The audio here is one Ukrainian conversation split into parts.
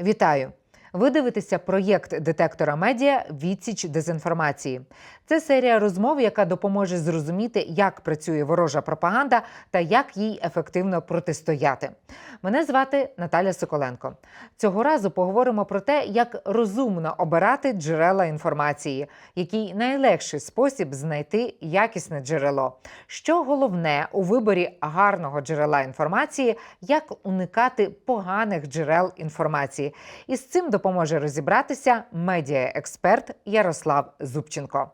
Вітаю! Ви дивитеся проєкт детектора медіа Відсіч дезінформації. Це серія розмов, яка допоможе зрозуміти, як працює ворожа пропаганда та як їй ефективно протистояти. Мене звати Наталя Соколенко. Цього разу поговоримо про те, як розумно обирати джерела інформації, який найлегший спосіб знайти якісне джерело. Що головне у виборі гарного джерела інформації, як уникати поганих джерел інформації. І з цим допоможе розібратися медіаексперт Ярослав Зубченко.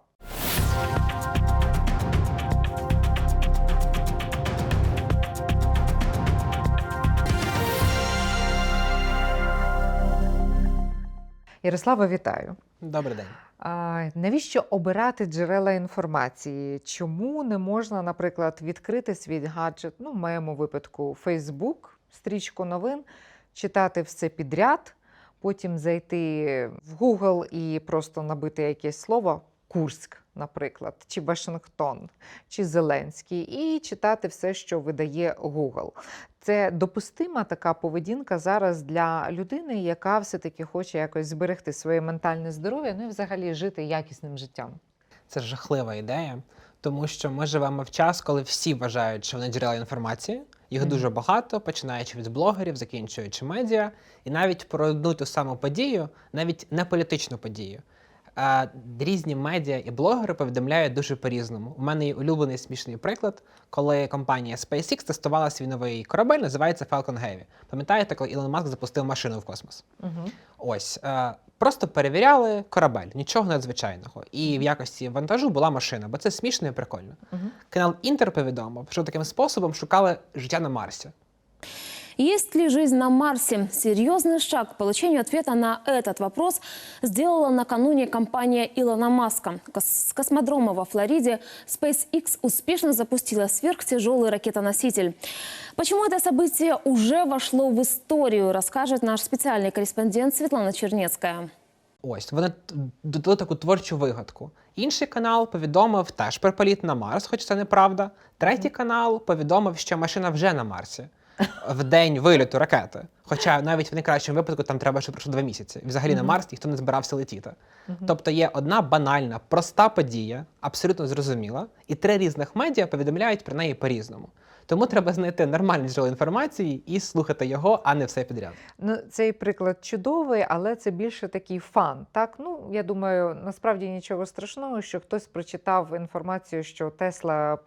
Ярослава, вітаю. Добрий день. А, навіщо обирати джерела інформації? Чому не можна, наприклад, відкрити свій гаджет, ну, в моєму випадку, Facebook, стрічку новин, читати все підряд, потім зайти в Google і просто набити якесь слово Курськ, наприклад, чи Вашингтон, чи Зеленський, і читати все, що видає Google. Це допустима така поведінка зараз для людини, яка все-таки хоче якось зберегти своє ментальне здоров'я, ну і взагалі жити якісним життям. Це жахлива ідея, тому що ми живемо в час, коли всі вважають, що вони джерела інформації. Їх дуже багато, починаючи від блогерів, закінчуючи медіа, і навіть про одну ту саму подію, навіть не політичну подію. Різні медіа і блогери повідомляють дуже по-різному. У мене є улюблений смішний приклад, коли компанія SpaceX тестувала свій новий корабель, називається Falcon Heavy. Пам'ятаєте, коли Ілон Маск запустив машину в космос? Угу. Ось е, просто перевіряли корабель, нічого надзвичайного. І в якості вантажу була машина, бо це смішно і прикольно. Угу. Канал Інтер повідомив, що таким способом шукали життя на Марсі. Есть ли жизнь на Марсе? Серьезный шаг к получению ответа на этот вопрос сделала накануне компания Илона Маска. Кос- С космодрома во Флориде SpaceX успешно запустила сверхтяжелый ракетоноситель. Почему это событие уже вошло в историю, расскажет наш специальный корреспондент Светлана Чернецкая. Ось вони т- додали таку творчу вигадку. Інший канал повідомив теж про політ на Марс, хоч це неправда. Третій канал повідомив, що машина вже на Марсі в день виліту ракети. Хоча навіть в найкращому випадку там треба, щоб пройшло два місяці. Взагалі на Марс ніхто не збирався летіти. Тобто є одна банальна, проста подія, абсолютно зрозуміла, і три різних медіа повідомляють про неї по-різному. Тому треба знайти нормальне джерело інформації і слухати його, а не все підряд. Ну, цей приклад чудовий, але це більше такий фан. Так, ну я думаю, насправді нічого страшного, що хтось прочитав інформацію, що Тесла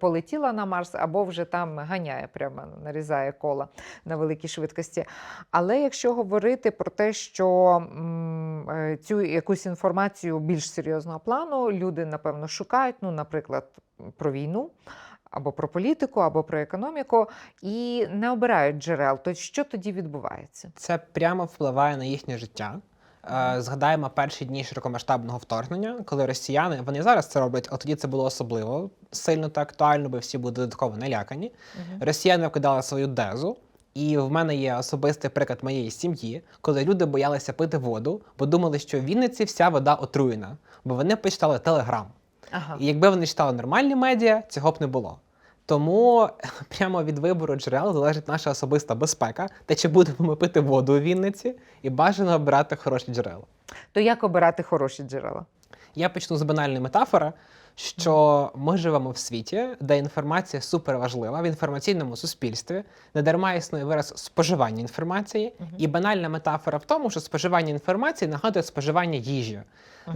полетіла на Марс або вже там ганяє, прямо нарізає кола на великій швидкості. Але якщо говорити про те, що е, цю якусь інформацію більш серйозного плану люди, напевно, шукають, ну, наприклад, про війну. Або про політику, або про економіку, і не обирають джерел, то що тоді відбувається? Це прямо впливає на їхнє життя. Е, Згадаємо перші дні широкомасштабного вторгнення, коли росіяни вони зараз це роблять, але тоді це було особливо сильно та актуально, бо всі були додатково налякані. Росіяни вкидали свою дезу. І в мене є особистий приклад моєї сім'ї, коли люди боялися пити воду, бо думали, що в Вінниці вся вода отруєна, бо вони почитали телеграм. Ага. І якби вони читали нормальні медіа, цього б не було. Тому прямо від вибору джерел залежить наша особиста безпека, те, чи будемо ми пити воду у Вінниці, і бажано обирати хороші джерела. То як обирати хороші джерела? Я почну з банальної метафори, що ми живемо в світі, де інформація суперважлива в інформаційному суспільстві, не дарма існує вираз споживання інформації, і банальна метафора в тому, що споживання інформації нагадує споживання їжі.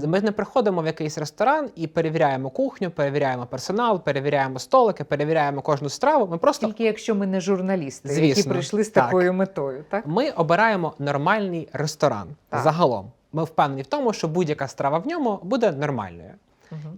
Ми не приходимо в якийсь ресторан і перевіряємо кухню, перевіряємо персонал, перевіряємо столики, перевіряємо кожну страву. Ми просто Тільки якщо ми не журналісти, які Звісно, прийшли з так. такою метою, так? Ми обираємо нормальний ресторан Так. загалом. Ми впевнені в тому, що будь-яка страва в ньому буде нормальною.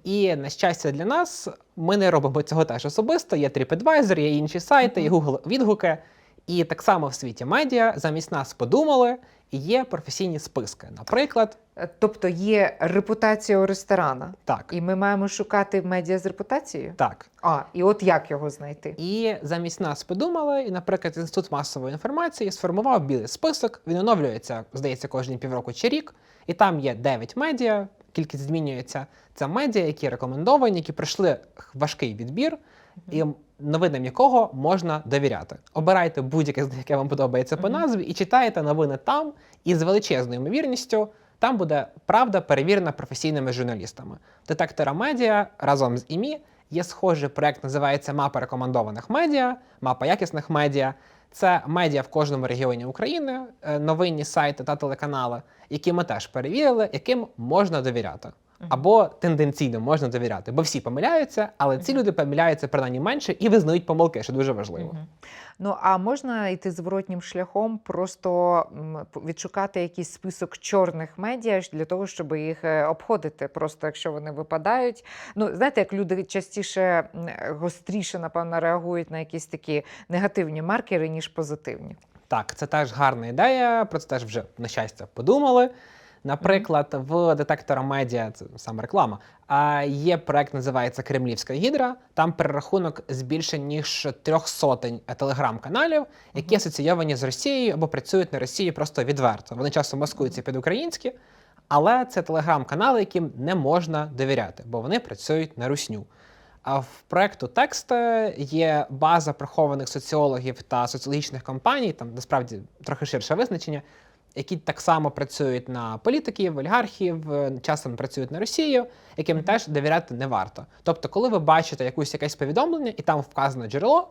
І на щастя для нас, ми не робимо цього теж особисто. Є TripAdvisor, є інші сайти, є Google відгуки. І так само в світі медіа замість нас подумали, і є професійні списки. Наприклад, Е, Тобто є репутація у ресторана, так, і ми маємо шукати медіа з репутацією. так. А, і от як його знайти? І замість нас подумали, і, наприклад, інститут масової інформації сформував білий список. Він оновлюється, здається, кожні півроку чи рік. І там є 9 медіа, кількість змінюється. Це медіа, які рекомендовані, які пройшли важкий відбір. і новинам якого можна довіряти. Обирайте будь-яке, яке вам подобається по назві, і читаєте новини там, і з величезною ймовірністю там буде правда перевірена професійними журналістами. Детектора медіа разом з ІМІ є схожий проект, називається Мапа рекомендованих медіа, мапа якісних медіа. Це медіа в кожному регіоні України, е, новинні сайти та телеканали, які ми теж перевірили, яким можна довіряти. Або тенденційно можна довіряти, бо всі помиляються, але ці люди помиляються принаймні менше і визнають помилки, що дуже важливо. Ну а можна йти зворотнім шляхом, просто відшукати якийсь список чорних медіа для того, щоб їх е, обходити. Просто якщо вони випадають. Ну знаєте, як люди частіше гостріше, напевно, реагують на якісь такі негативні маркери, ніж позитивні. Так, це теж гарна ідея. Про це теж вже на щастя подумали. Наприклад, в детектора медіа, це саме реклама. А є проект, називається Кремлівська гідра. Там перерахунок з більше ніж трьох сотень телеграм-каналів, які асоційовані з Росією або працюють на Росії просто відверто. Вони часом маскуються під українські, але це телеграм-канали, яким не можна довіряти, бо вони працюють на русню. А в проекту текст є база прихованих соціологів та соціологічних компаній, там насправді трохи ширше визначення, які так само працюють на політиків, олігархів, часом працюють на Росію, яким теж довіряти не варто. Тобто, коли ви бачите якусь якесь повідомлення і там вказано джерело,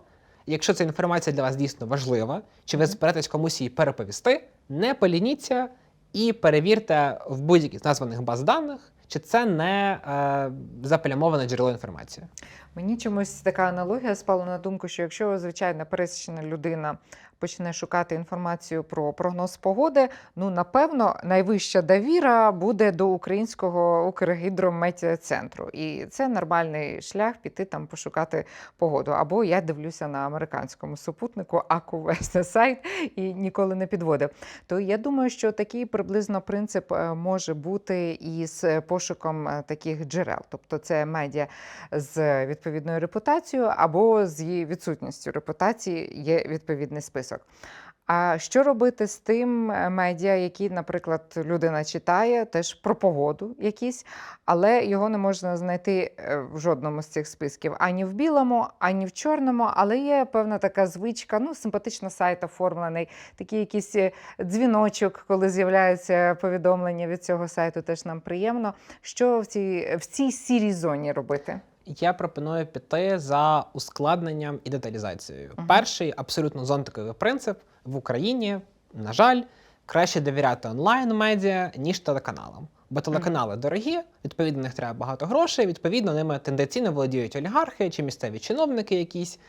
якщо ця інформація для вас дійсно важлива, чи ви зберетесь комусь її переповісти, не полініться і перевірте в будь-якій з названих баз даних, чи це не е, заплямоване джерело інформації. Мені чомусь така аналогія спала на думку, що якщо звичайна пересічна людина почне шукати інформацію про прогноз погоди, ну напевно найвища довіра буде до українського Укргідрометеоцентру. І це нормальний шлях піти там пошукати погоду. Або я дивлюся на американському супутнику, АКУВЕС сайт і ніколи не підводив. То я думаю, що такий приблизно принцип е, може бути і з пошуком е, таких джерел, тобто це медіа з відповідною репутацією або з її відсутністю репутації є відповідний список. А що робити з тим е, медіа, які, наприклад, людина читає теж про погоду якісь, але його не можна знайти е, в жодному з цих списків ані в білому, ані в чорному, але є певна така звичка, ну, симпатично сайт оформлений, такий якийсь е, дзвіночок, коли з'являються повідомлення від цього сайту, теж нам приємно. Що в цій, в цій сірій зоні робити? Я пропоную піти за ускладненням і деталізацією. Мгм. Перший абсолютно зонтиковий принцип в Україні, на жаль, краще довіряти онлайн-медіа, ніж телеканалам. Бо телеканали дорогі, відповідно, них треба багато грошей, відповідно, ними тенденційно володіють олігархи чи місцеві чиновники якісь.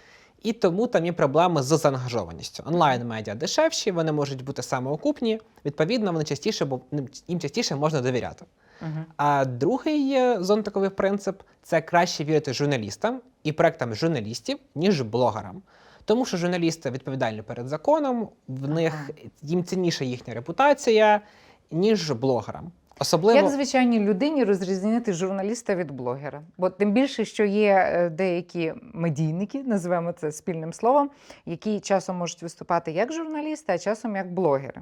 І тому там є проблеми з заангажованістю. Онлайн-медіа дешевші, вони можуть бути самоокупні, відповідно, вони частіше, бо їм частіше можна довіряти. А другий е, зонтиковий принцип це краще вірити журналістам і проектам журналістів, ніж блогерам. Тому що журналісти відповідальні перед законом, в них їм цінніша їхня репутація, ніж блогерам. Особливо Як звичайній людині розрізнити журналіста від блогера? Бо тим більше, що є е, деякі медійники, називаємо це спільним словом, які часом можуть виступати як журналісти, а часом як блогери.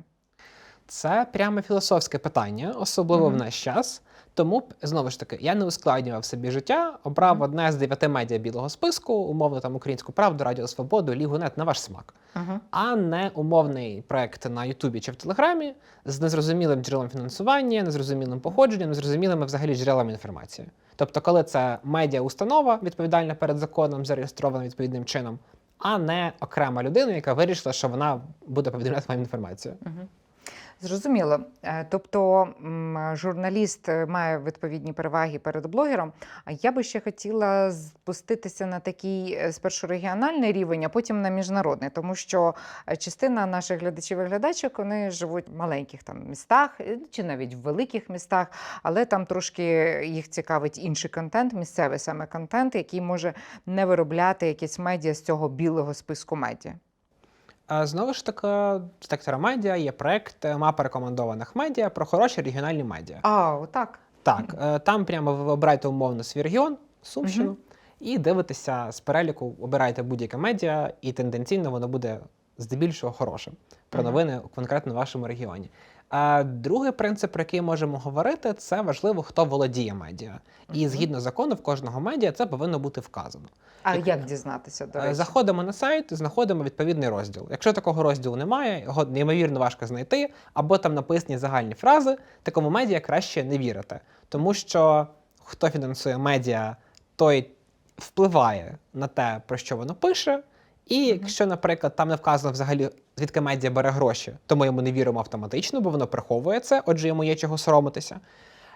Це прямо філософське питання, особливо Мгм. в наш час. Тому знову ж таки, я не ускладнював собі життя, обрав Мгм. одне з дев'яти медіа білого списку, умовно там Українську правду, Радіо Свободу, Лігу.нет на ваш смак. Угу. а не умовний проект на Ютубі чи в Телеграмі з незрозумілим джерелом фінансування, незрозумілим походженням, незрозумілими взагалі джерелами інформації. Тобто, коли це медіа-установа, відповідальна перед законом, зареєстрована відповідним чином, а не окрема людина, яка вирішила, що вона буде повідомляти вам інформацію. Угу. Зрозуміло. Е, Тобто журналіст е, має відповідні переваги перед блогером. А я би ще хотіла спуститися на такий е, спершу регіональний рівень, а потім на міжнародний, тому що частина наших глядачів і глядачок вони живуть в маленьких там містах чи навіть в великих містах, але там трошки їх цікавить інший контент, місцевий саме контент, який може не виробляти якісь медіа з цього білого списку медіа. Знову ж таки, з детектора медіа є проект е, мапа рекомендованих медіа про хороші регіональні медіа. А, так. Так, е, там прямо ви обирайте умовно свій регіон, Сумщину, угу. і дивитеся з переліку, обирайте будь-яке медіа, і тенденційно воно буде здебільшого хорошим про новини конкретно в вашому регіоні. А другий принцип, про який можемо говорити, це важливо, хто володіє медіа. І згідно закону, в кожного медіа це повинно бути вказано. А Як- як дізнатися, до Е, речі? Заходимо на сайт, знаходимо відповідний розділ. Якщо такого розділу немає, його неймовірно важко знайти, або там написані загальні фрази, такому медіа краще не вірити. Тому що хто фінансує медіа, той впливає на те, про що воно пише. І якщо, наприклад, там не вказано взагалі, звідки медіа бере гроші, то ми йому не віримо автоматично, бо воно приховує це, отже, йому є чого соромитися.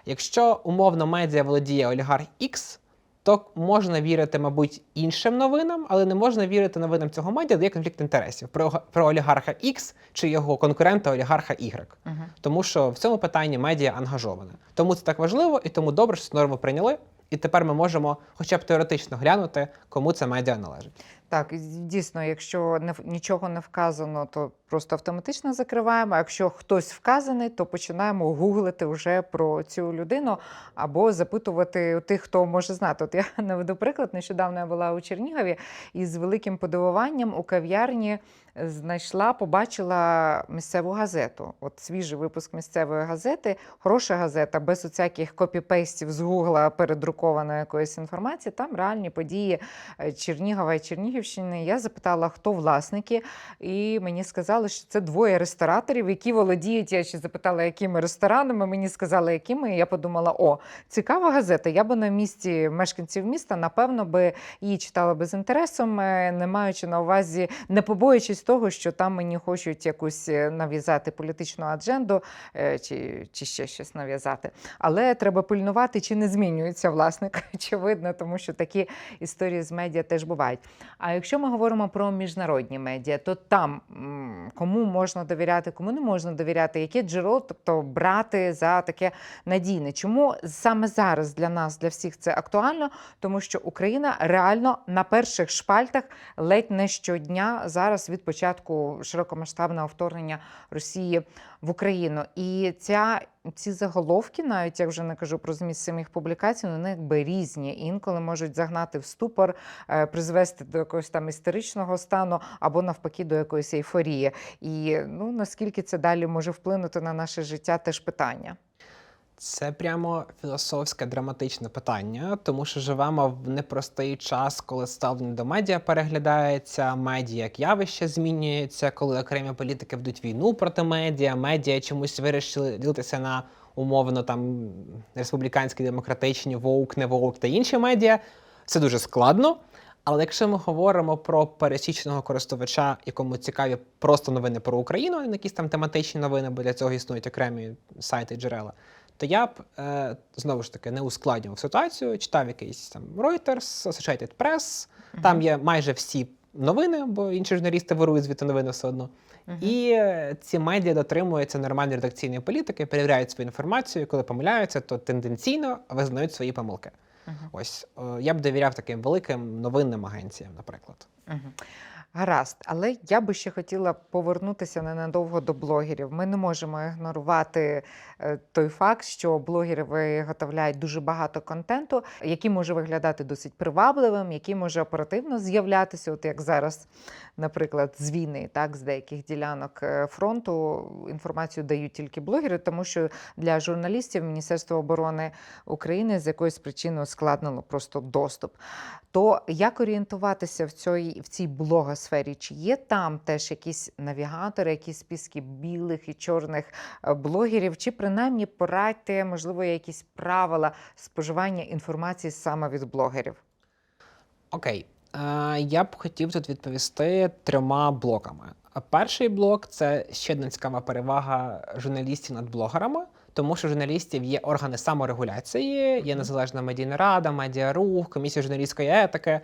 Якщо умовно медіа володіє олігарх X, то можна вірити, мабуть, іншим новинам, але не можна вірити новинам цього медіа, де є конфлікт інтересів про, про олігарха X чи його конкурента олігарха Y. Мгм. Тому що в цьому питанні медіа ангажоване. Тому це так важливо, і тому добре, що цю норму прийняли. І тепер ми можемо хоча б теоретично глянути, кому це медіа належить. Так, дійсно, якщо не, нічого не вказано, то просто автоматично закриваємо. Якщо хтось вказаний, то починаємо гуглити вже про цю людину або запитувати тих, хто може знати. От я наведу приклад. Нещодавно я була у Чернігові і з великим подивуванням у кав'ярні знайшла, побачила місцеву газету. От свіжий випуск місцевої газети, хороша газета, без усяких копіпейстів з гугла передрукованої якоїсь інформації. Там реальні події е, Чернігова і Чернігівщини. Я запитала, хто власники, і мені сказали, що це двоє рестораторів, які володіють. Я ще запитала, якими ресторанами. Мені сказали, якими. І я подумала: о, цікава газета. Я би на місці мешканців міста, напевно, би її читала би з інтересом, е, не маючи на увазі, не побоюючись того, що там мені хочуть якусь е, нав'язати політичну адженду е, чи, чи ще щось нав'язати. Але треба пильнувати, чи не змінюється власник, очевидно, тому що такі історії з медіа теж бувають. А якщо ми говоримо про міжнародні медіа, то там кому можна довіряти, кому не можна довіряти, яке джерело, тобто брати за таке надійне. Чому саме зараз для нас, для всіх це актуально? Тому що Україна реально на перших шпальтах ледь не щодня зараз від початку широкомасштабного вторгнення Росії в Україну. І ця ці заголовки, навіть я вже не кажу про зміст самих публікацій, вони якби різні. Інколи можуть загнати в ступор, е, призвести до якогось там істеричного стану або навпаки до якоїсь ейфорії. І ну наскільки це далі може вплинути на наше життя, теж питання. Це прямо філософське драматичне питання, тому що живемо в непростий час, коли ставлення до медіа переглядається, медіа як явище змінюється, коли окремі політики ведуть війну проти медіа, медіа чомусь вирішили ділитися на умовно там республіканські, демократичні, воук, не воук та інші медіа. Це дуже складно. Але якщо ми говоримо про пересічного користувача, якому цікаві просто новини про Україну, якісь там тематичні новини, бо для цього існують окремі сайти джерела, то я б е, знову ж таки не ускладнював ситуацію, читав якийсь там Reuters, Associated Press, там є майже всі новини, бо інші журналісти вирують звідти новини все одно. І е, ці медіа дотримуються нормальної редакційної політики, перевіряють свою інформацію, і коли помиляються, то тенденційно визнають свої помилки. Ось е, я б довіряв таким великим новинним агенціям, наприклад. Мгм. Гаразд, але я би ще хотіла повернутися ненадовго до блогерів. Ми не можемо ігнорувати той факт, що блогери виготовляють дуже багато контенту, який може виглядати досить привабливим, який може оперативно з'являтися, от як зараз, наприклад, з війни, так, з деяких ділянок е, фронту інформацію дають тільки блогери, тому що для журналістів Міністерство оборони України з якоїсь причини ускладнило просто доступ. То як орієнтуватися в цій, в цій блогосфері? Чи є там теж якісь навігатори, якісь списки білих і чорних е, блогерів, чи принаймні порадьте, можливо, якісь правила споживання інформації саме від блогерів? Окей, е, я б хотів тут відповісти трьома блоками. Перший блок це ще одна цікава перевага журналістів над блогерами, тому що журналістів є органи саморегуляції, є незалежна медійна рада, медіарух, комісія журналістської етики,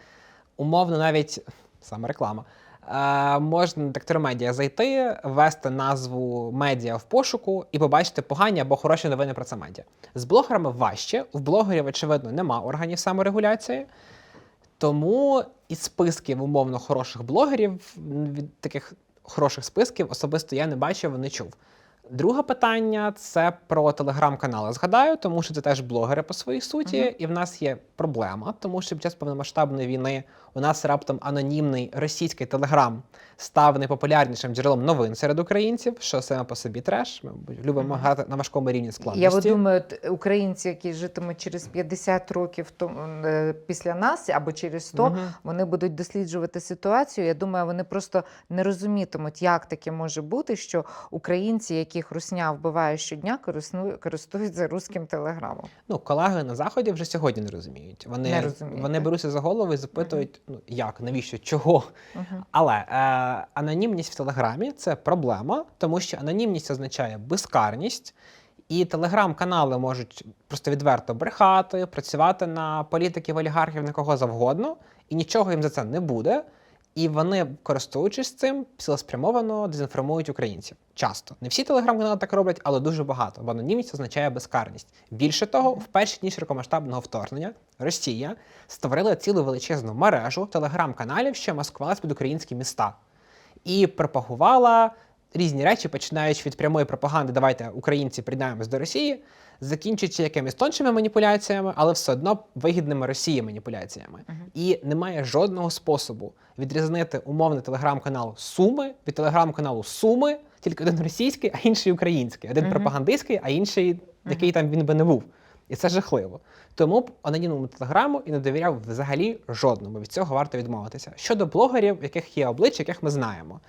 умовно, навіть саме реклама. Е, можна на детектор медіа зайти, ввести назву медіа в пошуку і побачити погані або хороші новини про це медіа. З блогерами важче. В блогерів, очевидно, нема органів саморегуляції. Тому і списків умовно хороших блогерів, від таких хороших списків особисто я не бачив, не чув. Друге питання це про телеграм-канали. Згадаю, тому що це теж блогери по своїй суті, Мгм. і в нас є проблема, тому що під час повномасштабної війни у нас раптом анонімний російський телеграм став найпопулярнішим джерелом новин серед українців, що саме по собі треш. Ми любимо Мгм. грати на важкому рівні складності. Я думаю, українці, які житимуть через 50 років тому, е, після нас або через 100, Мгм. вони будуть досліджувати ситуацію. Я думаю, вони просто не розумітимуть, як таке може бути, що українці, яких русня вбиває щодня, користують- користуються руським телеграмом. Ну, колеги на заході вже сьогодні не розуміють. Вони, Не розуміють, вони так? беруться за голову і запитують, ну як, навіщо, чого. Угу. Але е, анонімність в Телеграмі це проблема, тому що анонімність означає безкарність, і телеграм-канали можуть просто відверто брехати, працювати на політиків, олігархів, на кого завгодно, і нічого їм за це не буде. І вони, користуючись цим, цілеспрямовано дезінформують українців. Часто не всі телеграм-канали так роблять, але дуже багато. Бо анонімність означає безкарність. Більше того, в перші дні широкомасштабного вторгнення Росія створила цілу величезну мережу телеграм-каналів, що маскувалась під українські міста, і пропагувала різні речі, починаючи від прямої пропаганди Давайте українці приєднаємось до Росії, закінчуючи якимись тоншими маніпуляціями, але все одно вигідними Росії маніпуляціями. І немає жодного способу відрізнити умовний телеграм-канал Суми від телеграм-каналу Суми, тільки один російський, а інший український, один Мгм. пропагандистський, а інший, який там він би не був. І це жахливо. Тому б анонімному телеграму і не довіряв взагалі жодному. Від цього варто відмовитися. Щодо блогерів, яких є обличчя, яких ми знаємо.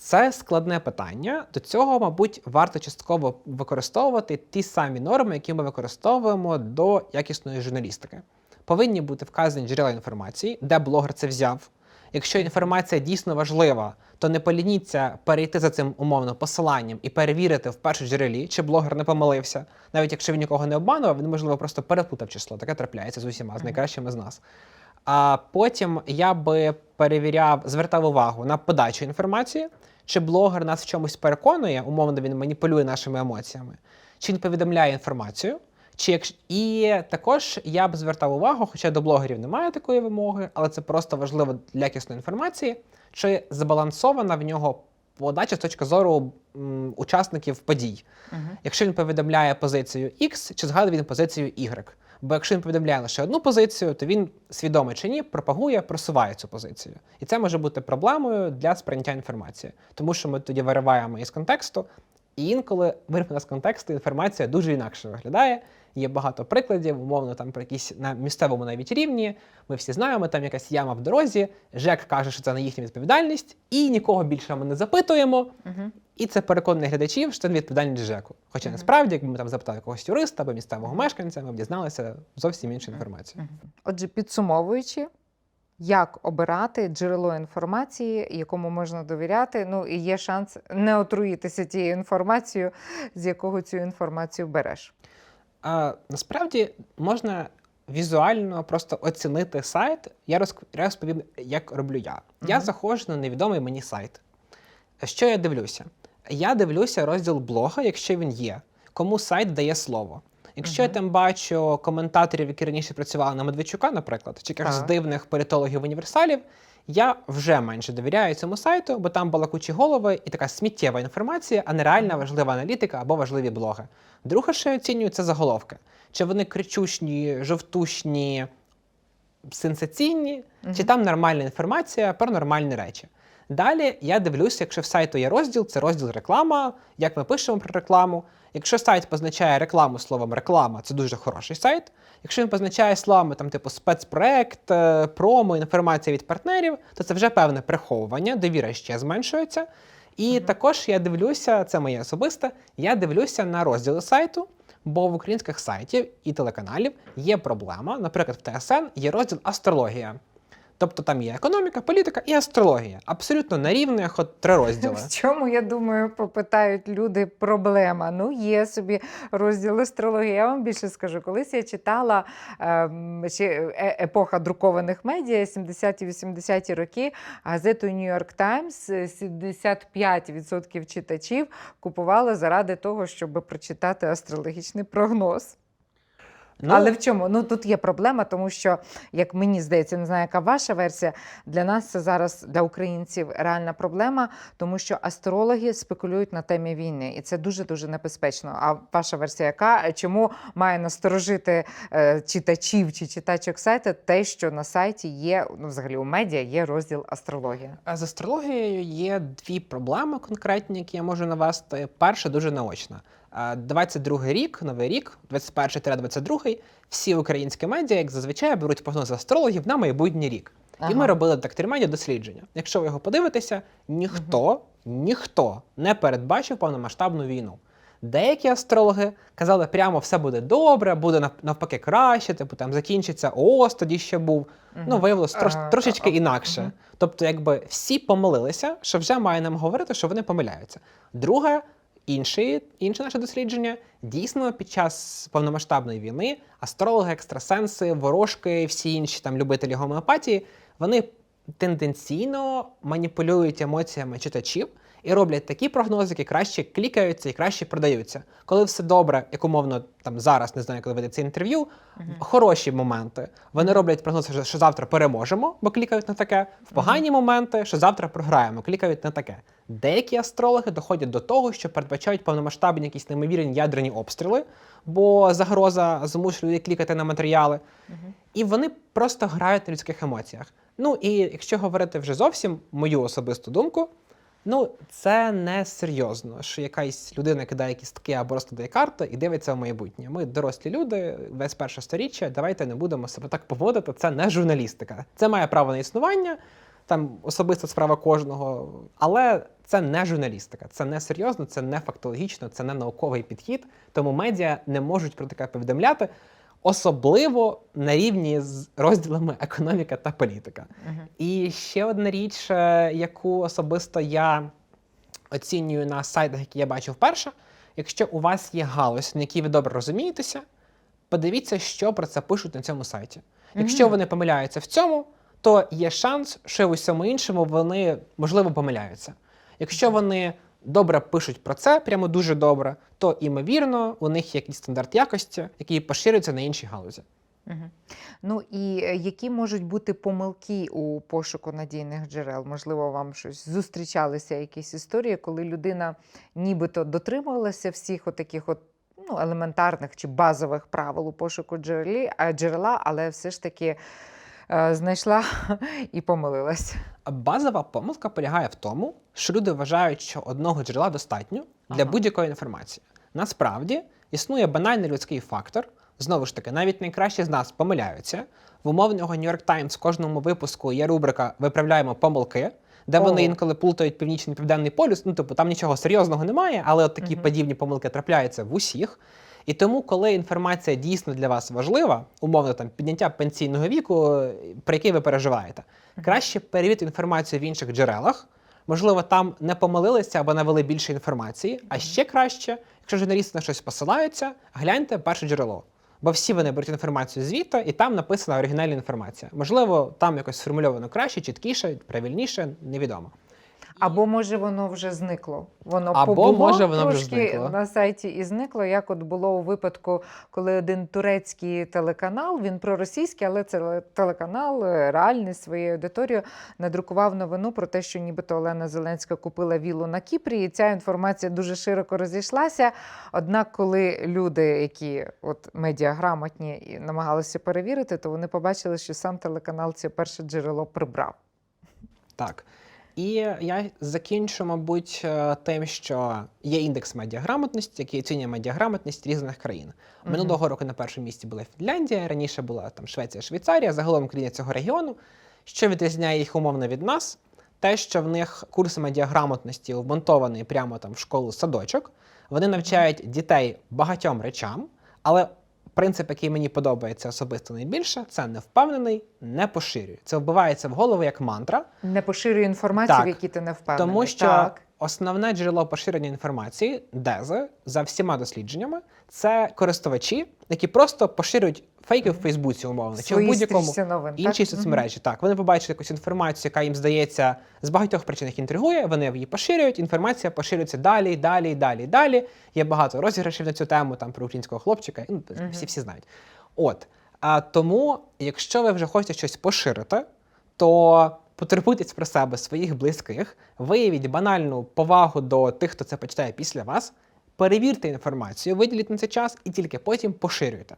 Це складне питання. До цього, мабуть, варто частково використовувати ті самі норми, які ми використовуємо до якісної журналістики. Повинні бути вказані джерела інформації, де блогер це взяв. Якщо інформація дійсно важлива, то не полініться перейти за цим умовно посиланням і перевірити в першому джерелі, чи блогер не помилився. Навіть якщо він нікого не обманував, він, можливо, просто переплутав число. Таке трапляється з усіма, з найкращими з нас. А потім я би перевіряв, звертав увагу на подачу інформації, чи блогер нас в чомусь переконує, умовно він маніпулює нашими емоціями, чи він повідомляє інформацію. Чи якщо... І також я б звертав увагу, хоча до блогерів немає такої вимоги, але це просто важливо для якісної інформації, чи збалансована в нього подача з точки зору м, учасників подій. Угу. Якщо він повідомляє позицію X, чи згадує він позицію Y. Бо якщо він повідомляє лише одну позицію, то він свідомо чи ні пропагує, просуває цю позицію. І це може бути проблемою для сприйняття інформації, тому що ми тоді вириваємо із контексту, і інколи вирвана з контексту інформація дуже інакше виглядає. Є багато прикладів, умовно, там про якісь на місцевому навіть рівні. Ми всі знаємо, там якась яма в дорозі. ЖЕК каже, що це не їхня відповідальність, і нікого більше ми не запитуємо. Угу. І це переконує глядачів, що це не відповідальність ЖЕКу. Хоча Мгм. насправді, якби ми там запитали якогось юриста або місцевого мешканця, ми б дізналися зовсім іншу інформацію. Отже, підсумовуючи, як обирати джерело інформації, якому можна довіряти, ну і є шанс не отруїтися тією інформацією, з якого цю інформацію береш. А, насправді можна візуально просто оцінити сайт. Я розповім, як роблю я. Я заходжу на невідомий мені сайт. Що я дивлюся? Я дивлюся розділ блога, якщо він є, кому сайт дає слово. Якщо я там бачу коментаторів, які раніше працювали на Медведчука, наприклад, чи якихось Так. дивних політологів універсалів, я вже менше довіряю цьому сайту, бо там балакучі голови і така сміттєва інформація, а не реальна важлива аналітика або важливі блоги. Друге, що я оцінюю, це заголовки. Чи вони кричущні, жовтушні, сенсаційні, чи там нормальна інформація про нормальні речі. Далі я дивлюся, якщо в сайту є розділ, це розділ реклама, як ми пишемо про рекламу. Якщо сайт позначає рекламу словом реклама, це дуже хороший сайт. Якщо він позначає словами там, типу спецпроект, е, промо, інформація від партнерів, то це вже певне приховування, довіра ще зменшується. І Мгм. також я дивлюся, це моє особисте, я дивлюся на розділи сайту, бо в українських сайтів і телеканалів є проблема. Наприклад, в ТСН є розділ астрологія. Тобто там є економіка, політика і астрологія. Абсолютно на рівних от три розділи. В чому, я думаю, попитають люди проблема? Ну, є собі розділ астрології. Я вам більше скажу, колись я читала ем, ще е- епоха друкованих медіа, 70-80-ті роки, газету New York Times, е, 75% читачів купували заради того, щоб прочитати астрологічний прогноз. Ну, Але в чому? Ну тут є проблема, тому що, як мені здається, не знаю, яка ваша версія. Для нас це зараз для українців реальна проблема, тому що астрологи спекулюють на темі війни, і це дуже дуже небезпечно. А ваша версія, яка чому має насторожити е, читачів чи читачок сайту те, що на сайті є, ну взагалі у медіа є розділ астрологія? А З астрологією є дві проблеми конкретні, які я можу навести. Перша дуже наочна. А, 22 рік, новий рік, 21-22, всі українські медіа, як зазвичай, беруть прогнози астрологів на майбутній рік. І ми робили так термені дослідження. Якщо ви його подивитеся, ніхто, ніхто не передбачив повномасштабну війну. Деякі астрологи казали, прямо все буде добре, буде навпаки краще, типу там закінчиться ООС, тоді ще був. Ну, виявилось трош, трошечки інакше. мгм. Тобто, якби всі помилилися, що вже має нам говорити, що вони помиляються. Друге, інші, інше наше дослідження дійсно під час повномасштабної війни астрологи, екстрасенси, ворожки, всі інші там любителі гомеопатії, вони тенденційно маніпулюють емоціями читачів. І роблять такі прогнози, які краще клікаються і краще продаються. Коли все добре, як умовно там зараз, не знаю, коли ведеться інтерв'ю, хороші моменти. Вони роблять прогнози, що- завтра переможемо, бо клікають на таке. В погані моменти, що завтра програємо, клікають на таке. Деякі астрологи доходять до того, що передбачають повномасштабні якісь неймовірні ядерні обстріли, бо загроза змушує людей клікати на матеріали. І вони просто грають на людських емоціях. Ну і якщо говорити вже зовсім мою особисту думку, ну це не серйозно, що якась людина кидає кістки або розкладає карти і дивиться в майбутнє. Ми дорослі люди, весь перше сторіччя, давайте не будемо себе так поводити. Це не журналістика. Це має право на існування, там особиста справа кожного, але це не журналістика, це не серйозно, це не фактологічно, це не науковий підхід. Тому медіа не можуть про таке повідомляти, особливо на рівні з розділами економіка та політика. І ще одна річ, е, яку особисто я оцінюю на сайтах, які я бачив вперше. Якщо у вас є галузь, на якій ви добре розумієтеся, подивіться, що про це пишуть на цьому сайті. Якщо вони помиляються в цьому, то є шанс, що в усьому іншому вони можливо помиляються. Якщо вони добре пишуть про це, прямо дуже добре, то імовірно у них є якийсь стандарт якості, який поширюється на інші галузі. Ну і е, які можуть бути помилки у пошуку надійних джерел? Можливо, вам щось зустрічалися якісь історії, коли людина нібито дотримувалася всіх отаких от. Ну, елементарних чи базових правил у пошуку джерелі, джерела, але все ж таки е, знайшла і помилилась. Базова помилка полягає в тому, що люди вважають, що одного джерела достатньо для Ага. будь-якої інформації. Насправді існує банальний людський фактор. Знову ж таки, навіть найкращі з нас помиляються. В умовного New York Times в кожному випуску є рубрика Виправляємо помилки, де вони інколи плутають північний південний полюс. Ну, типу, там нічого серйозного немає, але от такі Мгм. подібні помилки трапляються в усіх. І тому, коли інформація дійсно для вас важлива, умовно там підняття пенсійного віку, е, про який ви переживаєте, краще перевірити інформацію в інших джерелах. Можливо, там не помилилися або навели більше інформації. А ще краще, якщо журналісти на щось посилаються, гляньте перше джерело. Бо всі вони беруть інформацію звідти, і там написана оригінальна інформація. Можливо, там якось сформульовано краще, чіткіше, правильніше, невідомо. Або може воно вже зникло. Воно Або, побуло може, воно вже трошки зникло. на сайті і зникло, як от було у випадку, коли один турецький телеканал, він проросійський, але це телеканал е, реальний своєю аудиторією, надрукував новину про те, що нібито Олена Зеленська купила віллу на Кіпрі, і ця інформація дуже широко розійшлася. Однак, коли люди, які от медіаграмотні і намагалися перевірити, то вони побачили, що сам телеканал це перше джерело прибрав. Так. І я закінчу, мабуть, е, тим, що є індекс медіаграмотності, який оцінює медіаграмотність різних країн. Минулого року на першому місці була Фінляндія, раніше була там Швеція, Швейцарія, загалом країни цього регіону. Що відрізняє їх умовно від нас? Те, що в них курс медіаграмотності вмонтований прямо там в школу садочок. Вони навчають дітей багатьом речам, але принцип, який мені подобається особисто найбільше, це не впевнений, не поширюй. Це вбивається в голову як мантра. Не поширюю інформацію, Так. в якій ти не впевнений. Тому що Так. основне джерело поширення інформації, дези, за всіма дослідженнями, це користувачі, які просто поширюють фейки в Фейсбуці, умовно, чи в будь-якому іншій соцмережі. Так, вони побачили якусь інформацію, яка їм здається з багатьох причин їх інтригує. Вони її поширюють. Інформація поширюється далі, далі, далі, далі. Є багато розіграшів на цю тему, там про українського хлопчика. Ну, всі всі знають. От. А тому, якщо ви вже хочете щось поширити, то потурбуйтесь про себе, своїх близьких, виявіть банальну повагу до тих, хто це почитає після вас, перевірте інформацію, виділіть на це час і тільки потім поширюйте.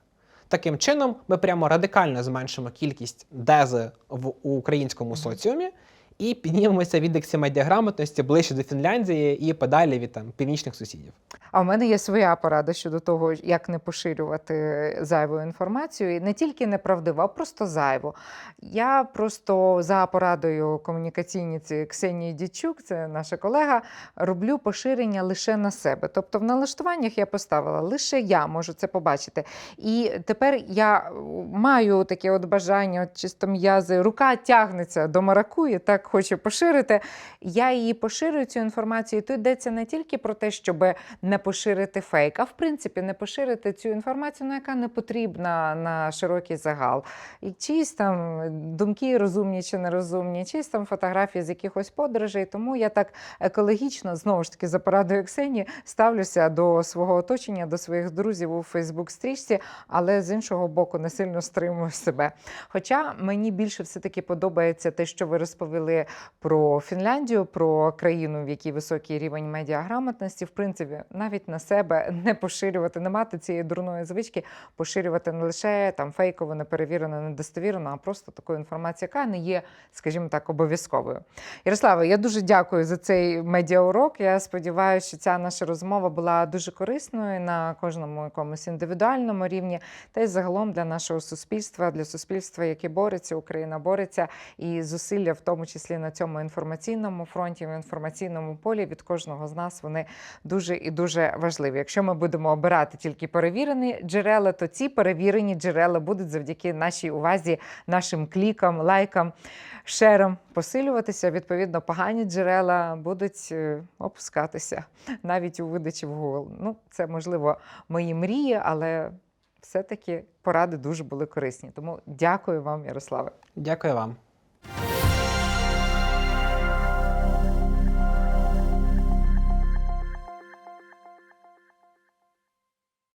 Таким чином, ми прямо радикально зменшимо кількість дези в українському соціумі і піднімемося в індексі медіаграмотності ближче до Фінляндії і подалі від там північних сусідів. А в мене є своя порада щодо того, як не поширювати зайву інформацію, і не тільки неправдиву, а просто зайву. Я просто за порадою комунікаційниці Ксенії Дічук, це наша колега, роблю поширення лише на себе. Тобто в налаштуваннях я поставила лише я можу це побачити. І тепер я маю таке от бажання, от чисто м'язи, рука тягнеться до маракуї, так хоче поширити. Я її поширюю цю інформацію. Тут йдеться не тільки про те, щоб не поширити фейк, а в принципі не поширити цю інформацію, ну, яка не потрібна на широкий загал. І чиїсь там думки розумні чи нерозумні, чиїсь там фотографії з якихось подорожей. Тому я так екологічно, знову ж таки, за порадою Ксенії, ставлюся до свого оточення, до своїх друзів у Фейсбук-стрічці, але з іншого боку не сильно стримую себе. Хоча мені більше все-таки подобається те, що ви розповіли про Фінляндію, про країну, в якій високий рівень медіаграмотності, в принципі, навіть на себе не поширювати, не мати цієї дурної звички, поширювати не лише там фейково, неперевірено, недостовірено, а просто таку інформацію, яка не є, скажімо так, обов'язковою. Ярослава, я дуже дякую за цей медіаурок. Я сподіваюся, що ця наша розмова була дуже корисною на кожному якомусь індивідуальному рівні, та й загалом для нашого суспільства, для суспільства, яке бореться, Україна бореться, і зусилля, в тому числі на цьому інформаційному фронті, в інформаційному полі від кожного з нас вони дуже і дуже важливі. Якщо ми будемо обирати тільки перевірені джерела, то ці перевірені джерела будуть завдяки нашій увазі, нашим клікам, лайкам, шерам посилюватися. Відповідно, погані джерела будуть е, опускатися навіть у видачі в Google. Ну, це можливо мої мрії, але все-таки поради дуже були корисні. Тому дякую вам, Ярославе. Дякую вам.